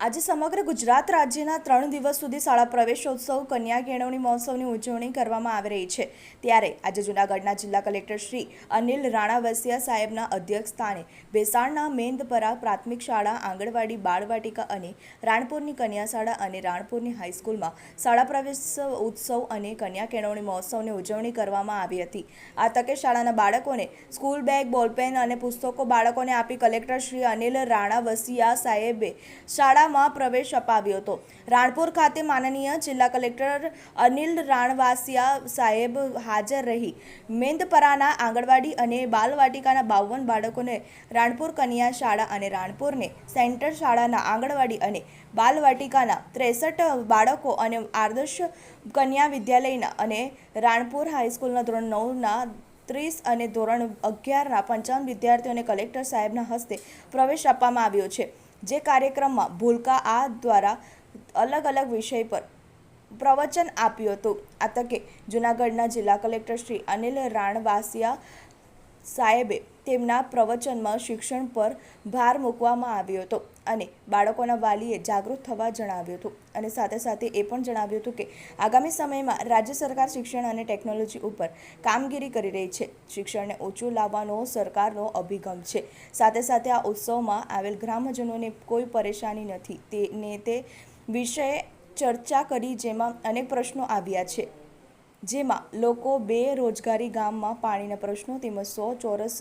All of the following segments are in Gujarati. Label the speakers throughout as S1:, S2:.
S1: આજે સમગ્ર ગુજરાત રાજ્યના ત્રણ દિવસ સુધી શાળા પ્રવેશોત્સવ કન્યા કેળવણી મહોત્સવની ઉજવણી કરવામાં આવી રહી છે. ત્યારે આજે જૂનાગઢના જિલ્લા કલેક્ટર શ્રી અનિલ રાણાવસિયા સાહેબના અધ્યક્ષ સ્થાને ભેસાણના મેંદપરા પ્રાથમિક શાળા, આંગણવાડી, બાળવાટિકા અને રાણપુરની કન્યા શાળા અને રાણપુરની હાઈસ્કૂલમાં શાળા પ્રવેશ ઉત્સવ અને કન્યા કેળવણી મહોત્સવની ઉજવણી કરવામાં આવી હતી. આ તકે શાળાના બાળકોને સ્કૂલ બેગ, બોલપેન અને પુસ્તકો બાળકોને આપી કલેક્ટર શ્રી અનિલ રાણાવસિયા સાહેબે શાળામાં પ્રવેશ અપાવ્યો હતો. રાણપુર ખાતે માનનીય જિલ્લા કલેક્ટર અનિલ રાણવાસિયા સાહેબ હાજર રહી. મેંદપરાના આંગણવાડી અને બાલવાટિકાના બાવન બાળકોને રાણપુર કન્યા શાળા અને રાણપુરને સેન્ટર શાળાના આંગણવાડી અને બાલવાટિકાના ત્રેસઠ બાળકો અને આદર્શ કન્યા વિદ્યાલયના અને રાણપુર હાઈસ્કૂલના ધોરણ નવના ત્રીસ અને ધોરણ અગિયારના પંચાવન વિદ્યાર્થીઓને કલેક્ટર સાહેબના હસ્તે પ્રવેશ આપવામાં આવ્યો છે. જે કાર્યક્રમમાં ભૂલકા આ દ્વારા અલગ અલગ વિષય પર પ્રવચન આપ્યું હતું. આ તકે જૂનાગઢના જિલ્લા કલેક્ટર શ્રી અનિલ રાણવાસિયા સાહેબે તેમના પ્રવચનમાં શિક્ષણ પર ભાર મૂકવામાં આવ્યો હતો અને બાળકોના વાલીએ જાગૃત થવા જણાવ્યું હતું. અને સાથે સાથે એ પણ જણાવ્યું હતું કે, આગામી સમયમાં રાજ્ય સરકાર શિક્ષણ અને ટેકનોલોજી ઉપર કામગીરી કરી રહી છે. શિક્ષણને ઓછું લાવવાનો સરકારનો અભિગમ છે. સાથે સાથે આ ઉત્સવમાં આવેલ ગ્રામજનોને કોઈ પરેશાની નથી. તે ને તે વિષયે ચર્ચા કરી જેમાં અનેક પ્રશ્નો આવ્યા છે. જેમાં લોકો બેરોજગારી ગામમાં પાણીના પ્રશ્નો તેમજ સો ચોરસ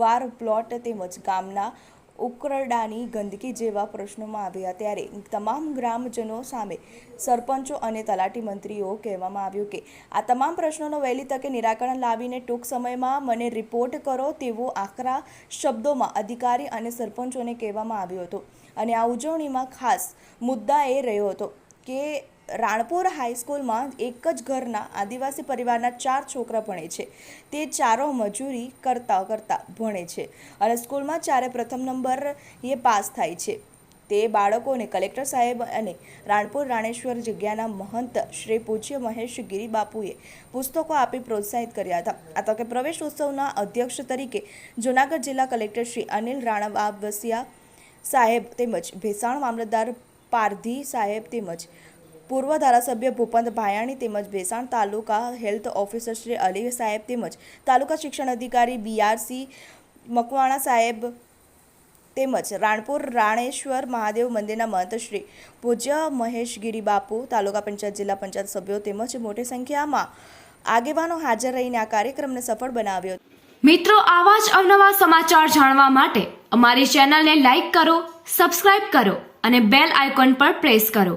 S1: વાર પ્લોટ તેમજ ગામના ઉકરડાની ગંદકી જેવા પ્રશ્નોમાં આવ્યા ત્યારે તમામ ગ્રામજનો સામે સરપંચો અને તલાટી મંત્રીઓ કહેવામાં આવ્યું કે, આ તમામ પ્રશ્નોનો વહેલી તકે નિરાકરણ લાવીને ટૂંક સમયમાં મને રિપોર્ટ કરો તેવો આકરા શબ્દોમાં અધિકારી અને સરપંચોને કહેવામાં આવ્યો હતો. અને આ ઉજવણીમાં ખાસ મુદ્દા એ રહ્યો હતો કે રાણપુર હાઈસ્કૂલમાં એક જ ઘરના આદિવાસી પરિવારના ચાર છોકરા ભણે છે. તે ચારો મજૂરી કરતા કરતા ભણે છે અને સ્કૂલમાં ચારે પ્રથમ નંબર એ પાસ થાય છે. તે બાળકોને કલેક્ટર સાહેબ અને રાણપુર રાણેશ્વર જગ્યાના મહંત શ્રી પૂજ્ય મહેશ ગિરી બાપુએ પુસ્તકો આપી પ્રોત્સાહિત કર્યા હતા. આ તકે પ્રવેશ ઉત્સવના અધ્યક્ષ તરીકે જૂનાગઢ જિલ્લા કલેક્ટર શ્રી અનિલ રાણાવાવસિયા સાહેબ તેમજ ભેસાણ મામલતદાર પારધી સાહેબ તેમજ પૂર્વ ધારાસભ્ય ભૂપંત ભાયાણી તેમજ ભેસાણ તાલુકા હેલ્થ ઓફિસર શ્રી અલી સાહેબ તેમજ તાલુકા શિક્ષણ અધિકારી બીઆરસી મકવાણા સાહેબ તેમજ રાણપુર રાણેશ્વર મહાદેવ મંદિરના મહંત શ્રી પૂજ્ય મહેશગીરી બાપુ, તાલુકા પંચાયત જિલ્લા પંચાયત સભ્યો તેમજ મોટી સંખ્યામાં આગેવાનો હાજર રહીને આ કાર્યક્રમને સફળ બનાવ્યો.
S2: મિત્રો, આવા જ અવનવા સમાચાર જાણવા માટે અમારી ચેનલને લાઈક કરો, સબસ્ક્રાઇબ કરો અને બેલ આઇકોન પર પ્રેસ કરો.